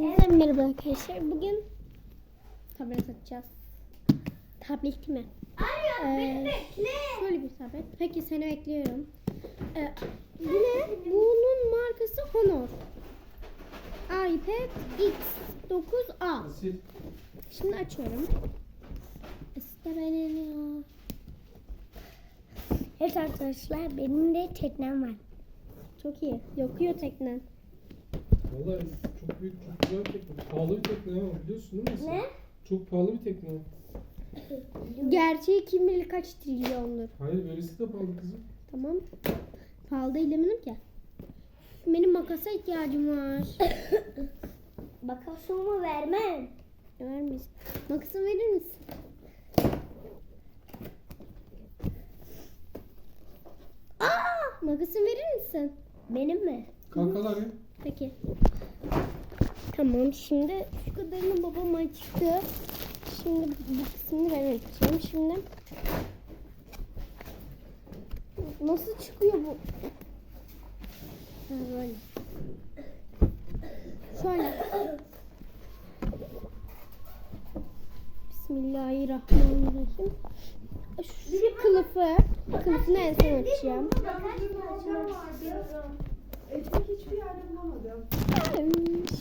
Hepinize merhaba arkadaşlar. Bugün tablet açacağız. Tablet mi? Beni Ee, bekle. Şöyle bir tablet. Peki seni bekliyorum. Ee, bu ne? Bunun markası Honor. iPad X9A. Asil. Şimdi açıyorum. İstemeniyor. Evet arkadaşlar benim de teknem var. Çok iyi. Yakıyor teknen. Vallahi çok büyük, çok güzel bir tekne. Pahalı bir tekne ama biliyorsun değil mi Asil? Ne? Çok pahalı bir tekne. Gerçeği kim bilir kaç trilyondur. Hayır böylesi de pahalı kızım. Tamam. Pahalı değil eminim ki. Benim makasa ihtiyacım var. Bakasımı vermem. Ver misin? Makasını verir misin? Aa! Makasını verir misin? Benim mi? Kankalar ya. Peki. Tamam şimdi şu kadarını babam açtı. Şimdi bu kısmını ben açacağım. Şimdi nasıl çıkıyor bu? Böyle. Şöyle. Bismillahirrahmanirrahim. Şu kılıfı, kılıfını en son açacağım. Ekmek hiçbir yerde bulamadım.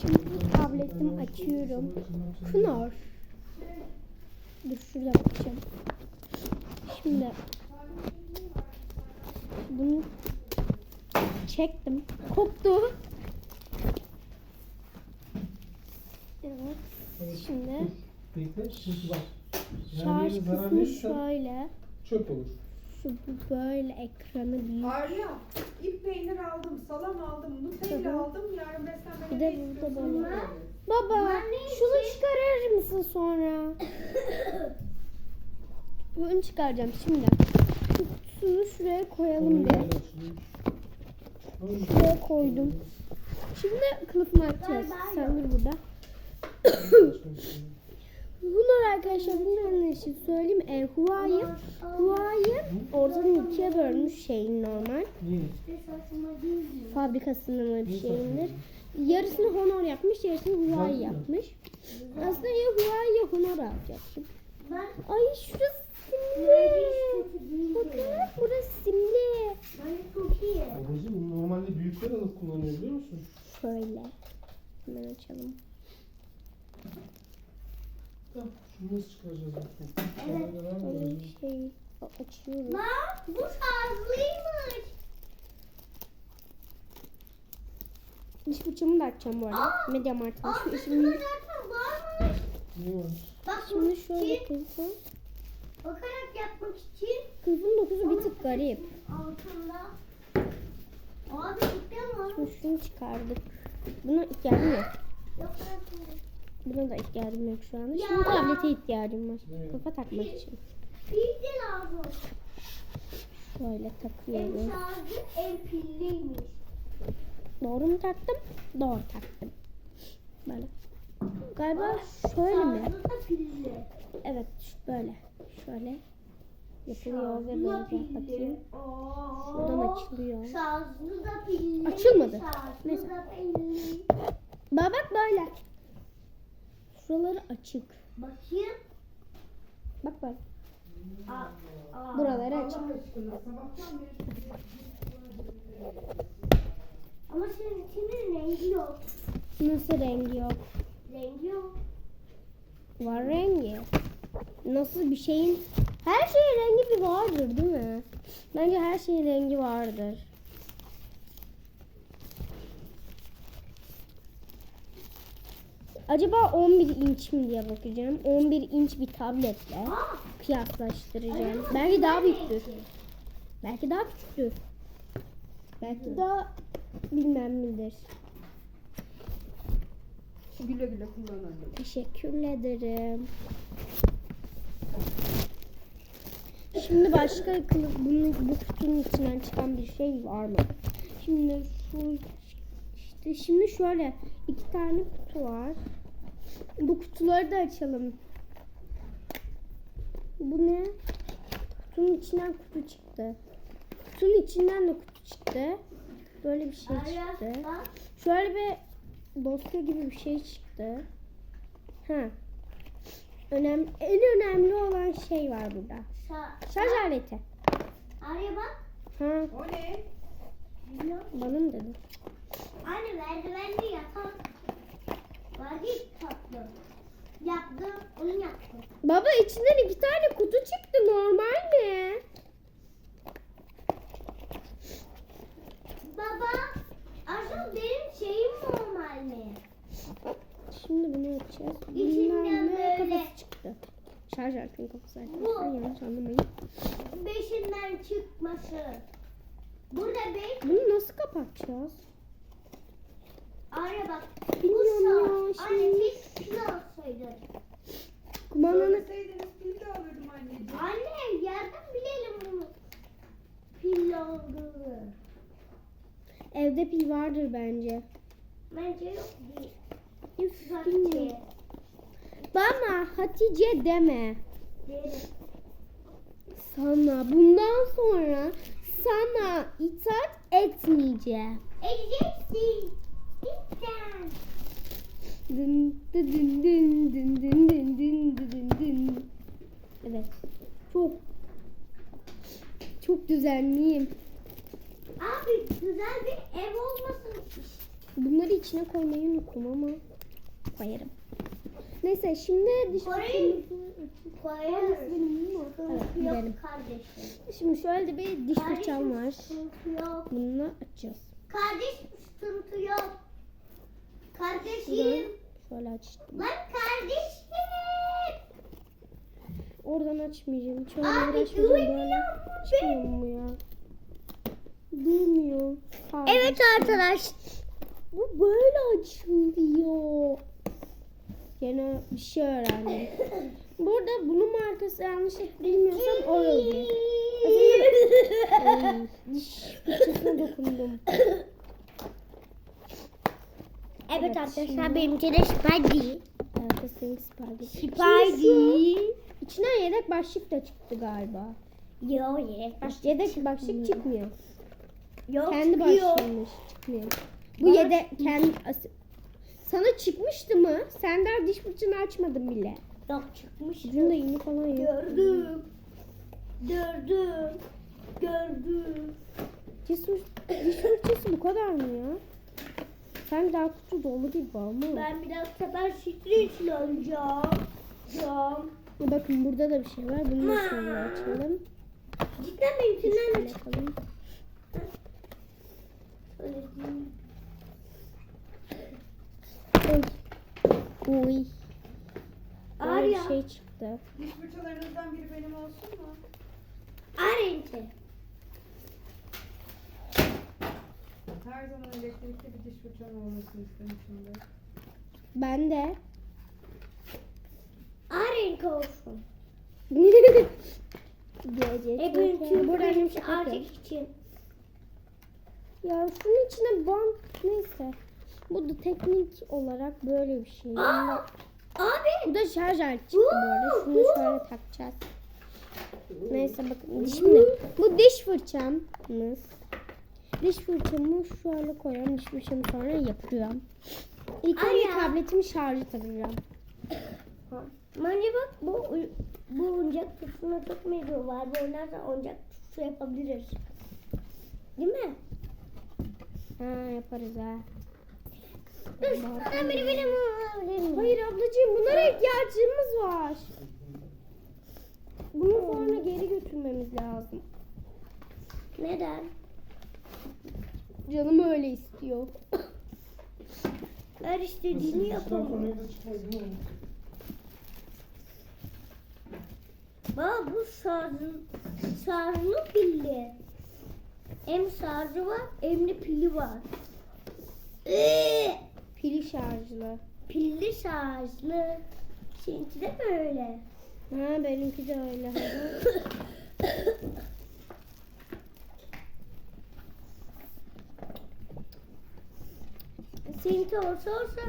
Şimdi tabletimi açıyorum. Knorr. Dur şurada bakacağım. Şimdi bunu çektim. Koptu. Evet. Şimdi şarj kısmı şöyle. çöp olur. Şu bu böyle ekranı büyük. Arya, ip peynir aldım, salam aldım. Nutella aldım. Yarın beslenmede Bir de ne burada alayım. Baba şunu çıkarır mısın sonra? Bunu çıkaracağım şimdi. Şu kutusunu şuraya koyalım bir. Şuraya koydum. Şimdi kılıfını açacağız. Sen dur burada. Bunlar arkadaşlar bunların için söyleyeyim. E, Huawei, Huawei ortadan ikiye bölmüş şeyin normal. Fabrikasının bir şeyindir. Yarısını Honor yapmış, yarısını Huawei yapmış. Aslında ya Huawei ya Honor alacaktım. Ay şurası simli. Bakın burası simli. Babacım normalde büyükler alıp kullanıyor biliyor musun? Şöyle. Hemen açalım. Tamam. Şunu nasıl çıkaracağız? Evet, Şöyle devam Böyle edelim. bir şey A- açıyorum. Lan bu şarjlıymış. Diş fırçamı da açacağım bu arada. Aa şu üstünde işimi. zaten varmış. Ne var? Bak Şimdi şöyle kılıfı. bakarak yapmak için Kılıfın dokusu bir tık garip. altında. Abi cidden var. Şimdi şunu çıkardık. Buna ihtiyacım yok. Buna da ihtiyacım yok şu anda. Ya. Şimdi tablete ihtiyacım var. Evet. Kafa takmak için. Pil de lazım. Şöyle takıyorum. şarjı hem pilliymiş. Doğru mu taktım? Doğru taktım. Böyle. Galiba şöyle mi? Evet böyle. Şöyle yapılıyor ve böyle bakayım. Şuradan açılıyor. Şarjı da pilli. Açılmadı. Şarjı Neyse. da pilli. Bak böyle. Şuraları açık. Bakayım. Bak bak. Aa. Buraları açık. Ama seninkinin rengi yok. Nasıl rengi yok? Rengi yok. Var rengi. Nasıl bir şeyin her şeyin rengi bir vardır değil mi? Bence her şeyin rengi vardır. Acaba 11 inç mi diye bakacağım. 11 inç bir tabletle kıyaslaştıracağım. Belki daha büyüktür. Belki daha küçüktür. Belki daha bilmem nedir. güle güle kullanalım. Teşekkür ederim. Şimdi başka bunun, bu kutunun içinden çıkan bir şey var mı? Şimdi şu işte şimdi şöyle iki tane kutu var. Bu kutuları da açalım. Bu ne? Kutunun içinden kutu çıktı. Kutunun içinden de kutu çıktı. Böyle bir şey çıktı. Şöyle bir dosya gibi bir şey çıktı. Ha. Önem, en önemli olan şey var burada. Şarj aleti. Arya bak. Ha, O ne? bana mı dedin? Anne merdivenli yatak. Yaptım. Onu yaptım. Baba içinden iki tane kutu çıktı. Normal mi? Baba. Asıl benim şeyim normal mi? Şimdi bunu yapacağız. İçinden böyle. çıktı. Şarj aletinin kafası Bu. arkadaşlar. Yanlış anlamayın. Beşinden çıkması. Burada beş. Bunu nasıl kapatacağız? Arya bak. Bu Bilmiyorum sağ. ya, Anne şimdi- tek pil olsaydı. Kumandanı Söyleseydiniz pil de alırdım anneciğim. Anne yerden bilelim bunu. Pil olduğunu. evde pil vardır bence. Bence yok değil. Üf, bilmiyorum. Bana Hatice deme. Derim. Sana bundan sonra sana itaat etmeyeceğim. Edeceksin. Dın dı dın dın dın dın dın dın dı dın dın. Evet. Çok çok düzenliyim. Abi güzel bir ev olmasın. Bunları içine koymayı unuttum ama koyarım. Neyse şimdi Koyayım. Koyarız. Evet, gidelim. kardeşim. Şimdi şöyle bir diş fırçam var. Sıkıntı yok. Bununla açacağız. Kardeş sıkıntı yok. Kardeşim. şöyle açtım. Lan kardeşim. Oradan açmayacağım. Şöyle Abi uğraşmayacağım böyle. duymuyor Çıkmıyor mu ya? Durmuyor. Abi. Evet arkadaş. Bu böyle açılıyor. Yine bir şey öğrendim. Burada bunun markası yanlış bilmiyorsam Oral-B. Ay, Diş fırçasına dokundum. Evet Evet, arkadaşlar şimdi- benimki de Spidey. Arkasının spagetti. Spidey. İçinden yedek başlık da çıktı galiba. Yo ye. Baş, yedek başlık çıkmıyor. Yok Kendi çıkıyor. başlığıymış çıkmıyor. Bu Bana yedek kendi sana çıkmıştı mı? Sen daha diş fırçanı açmadın bile. Yok çıkmış. Ucunda iğne falan yok. Gördüm. Gördüm. Gördüm. Fır- diş fırçası bu kadar mı ya? Sen daha kutu dolu gibi ama. Ben biraz sefer streç alacağım. Cam. Ya Bakın burada da bir şey var. Bunu da şöyle açalım. Cidden benimkinden Şöyle de yapalım. Oy. Oy. Böyle bir Arya. şey çıktı. Diş fırçalarınızdan biri benim olsun mu? Her zaman elektrikli bir diş fırçam olmasını istemişimdir. Ben de. Arenk olsun. Gelecek. E benimki artık yapıyor. için. Ya şunun içine bant neyse. Bu da teknik olarak böyle bir şey. Aa, abi. Bu da şarj aleti çıktı bu arada. Şunu şöyle takacağız. Neyse bakın şimdi bu diş fırçamız. Diş fırçamı şöyle koyuyorum. Diş fırçamı sonra yapıyorum. İlk önce Aya. tabletimi şarjı takacağım. Bence bak bu bu oyuncak kutusuna çok mevzu var. Bu oynarsan oyuncak kutusu yapabiliriz. Değil mi? Ha yaparız ha. Üstünden biri benim alabilir? Hayır ablacığım bunlara ihtiyacımız var. Bunu sonra geri götürmemiz lazım. Neden? Canım öyle istiyor. Her istediğini yapalım. Baba bu şarjı, şarjlı pilli. Hem şarjı var hem de pili var. Ee, Pili şarjlı. pilli şarjlı. Seninki de böyle. Ha benimki de öyle. Seninki olsa olsa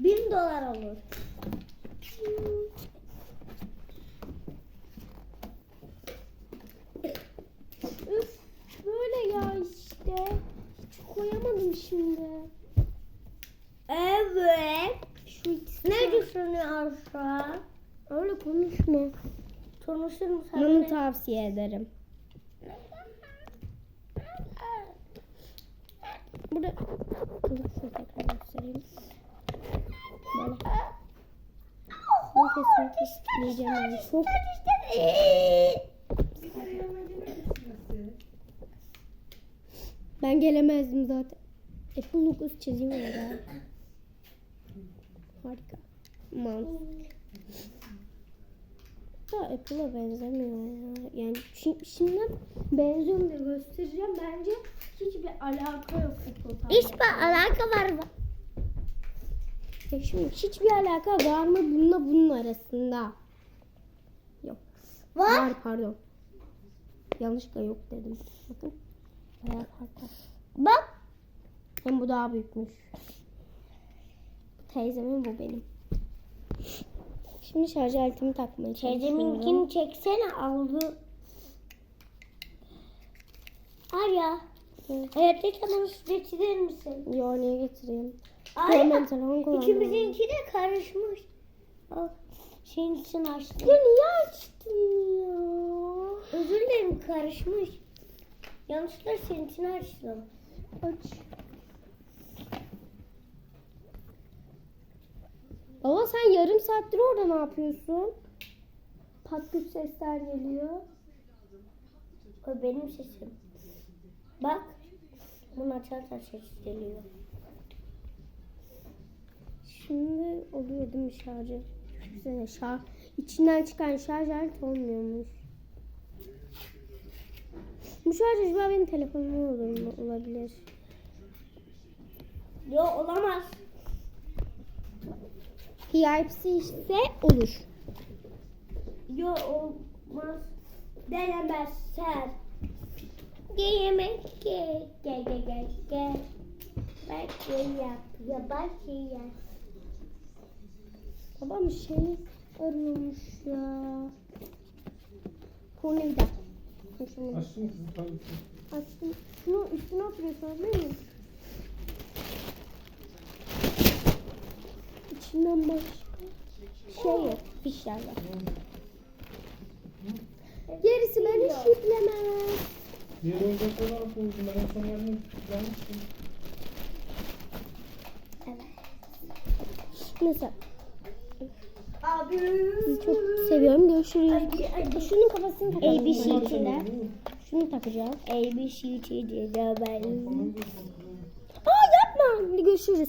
bin dolar olur. Üf böyle ya işte. Hiç koyamadım şimdi. Evet. Şu ikisi. Ne düşünüyorsun? Öyle konuşma. Konuşur musun? Bunu tavsiye ederim. Burada şunu tekrar göstereyim. Böyle. Bu kesin testleyeceğim yani. Çok ben gelemezdim zaten. Apple Lucas çizeyim ya da. Harika. Mouse. Da Apple'a benzemiyor ya. Yani şi- şimdi benziyorum diye göstereceğim. Bence hiçbir alaka yok Apple'la. Hiçbir alaka var mı? Ya şimdi hiçbir alaka var mı bununla bunun arasında? Yok. Var. Var pardon. Yanlışlıkla yok dedim. Bakın. Bayağı var. Bak. Hem bu daha büyükmüş. Teyzemin bu benim. Şimdi şarj aletimi takmaya çalışıyorum. Teyzeminkini çeksene aldı. Arya. Hayattaki bana süre çizer misin? Yo niye getireyim? Arya. Hemen telefon kullanıyorum. İkimizinki de karışmış. Al. Şeyin için açtım. Ya niye açtın ya? Özür dilerim karışmış. Yanlışlıkla senin için açtım. Aç. Baba sen yarım saattir orada ne yapıyorsun? Pat güç sesler geliyor. O benim sesim. Bak. Bunu açarsan ses geliyor. Şimdi oluyor değil mi şarjı? Düşünsene şarj, içinden çıkan şarj aleti olmuyormuş. Bu şarj acaba benim telefonum olur mu? Olabilir. Yo olamaz. Type-C ise olur. Yo olmaz. Denemezsen. Yemek gel. Gel gel gel gel. Bak şey yap. Ya bak şey yap. Babam şey arıyormuş ya. Kızım? Tabii ki. açtım. Şunu üstüne oturuyorsun değil mi? İçinden başka şey yok. Fişler var. Gerisi beni hiç yüklemez. Diğer oyuncakları al koydum. Ben en son yerine gelmiştim. Mesela Abi. sizi çok seviyorum. Görüşürüz. Şunun kafasını takalım. ABC içinde. içinde. Şunu takacağız. A, B, C, D, D, W. Aa yapma. Görüşürüz.